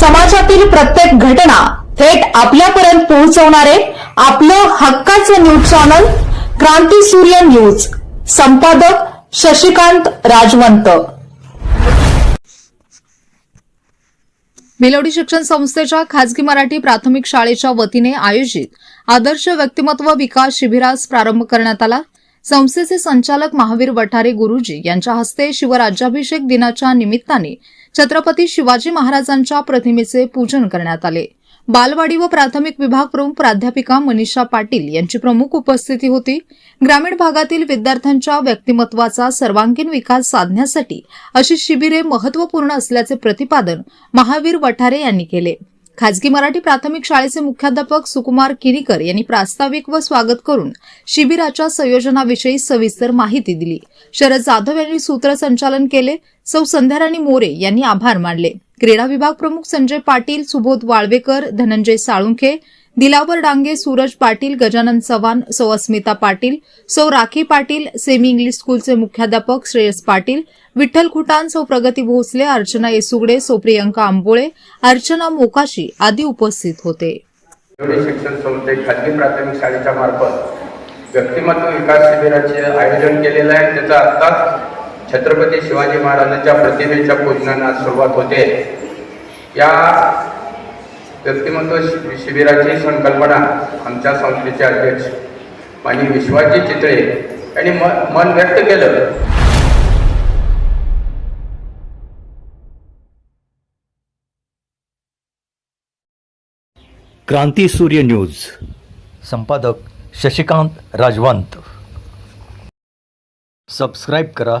समाजातील प्रत्येक घटना थेट आपल्यापर्यंत पोहोचवणारे आपलं हक्काचं न्यूज चॅनल क्रांती सूर्य न्यूज. संपादक शशिकांत राजवंत. मेलोडी शिक्षण संस्थेच्या खाजगी मराठी प्राथमिक शाळेच्या वतीने आयोजित आदर्श व्यक्तिमत्व विकास शिबिरास प्रारंभ करण्यात आला. संस्थेचे संचालक महावीर वठारे गुरुजी यांच्या हस्ते शिवराज्याभिषेक दिनाच्या निमित्ताने छत्रपती शिवाजी महाराजांच्या प्रतिमेचे पूजन करण्यात आले. बालवाडी व प्राथमिक विभाग प्रमुख प्राध्यापिका मनीषा पाटील यांची प्रमुख उपस्थिती होती. ग्रामीण भागातील विद्यार्थ्यांच्या व्यक्तिमत्वाचा सर्वांगीण विकास साधण्यासाठी अशी शिबिरे महत्त्वपूर्ण असल्याचे प्रतिपादन महावीर वठारे यांनी केले. खाजगी मराठी प्राथमिक शाळेचे मुख्याध्यापक सुकुमार किनीकर यांनी प्रास्ताविक व स्वागत करून शिबिराच्या संयोजनाविषयी सविस्तर माहिती दिली. शरद जाधव यांनी सूत्रसंचालन केले. सौ संध्याराणी मोरे यांनी आभार मानले. क्रीडा विभाग प्रमुख संजय पाटील सुबोध वाळवेकर धनंजय साळुंखे दिलावर डांगे सूरज पाटील गजानन चव्हाण सौ अस्मिता पाटील सौ राखी पाटील सेमी इंग्लिश स्कूलचे मुख्याध्यापक श्रेयस पाटील विठ्ठल खुटान सौ प्रगती भोसले अर्चना येसुगडे सौ प्रियंका आंबोळे अर्चना मोकाशी आदी उपस्थित होते. शिक्षण संस्थे खाजगी प्राथमिक शाळेच्या मार्फत व्यक्तिमत्व विकास शिबिराचे आयोजन केलेलं आहे. त्याचा आत्ताच छत्रपती शिवाजी महाराजांच्या प्रतिमेच्या पूजनाला सुरुवात होते. या व्यक्तिमत्व शिबिराची संकल्पना आमच्या संस्थेचे अध्यक्ष आणि विश्वाजी चितळे यांनी म मन व्यक्त केलं. क्रांती सूर्य न्यूज. संपादक शशिकांत राजवंत. सबस्क्राईब करा.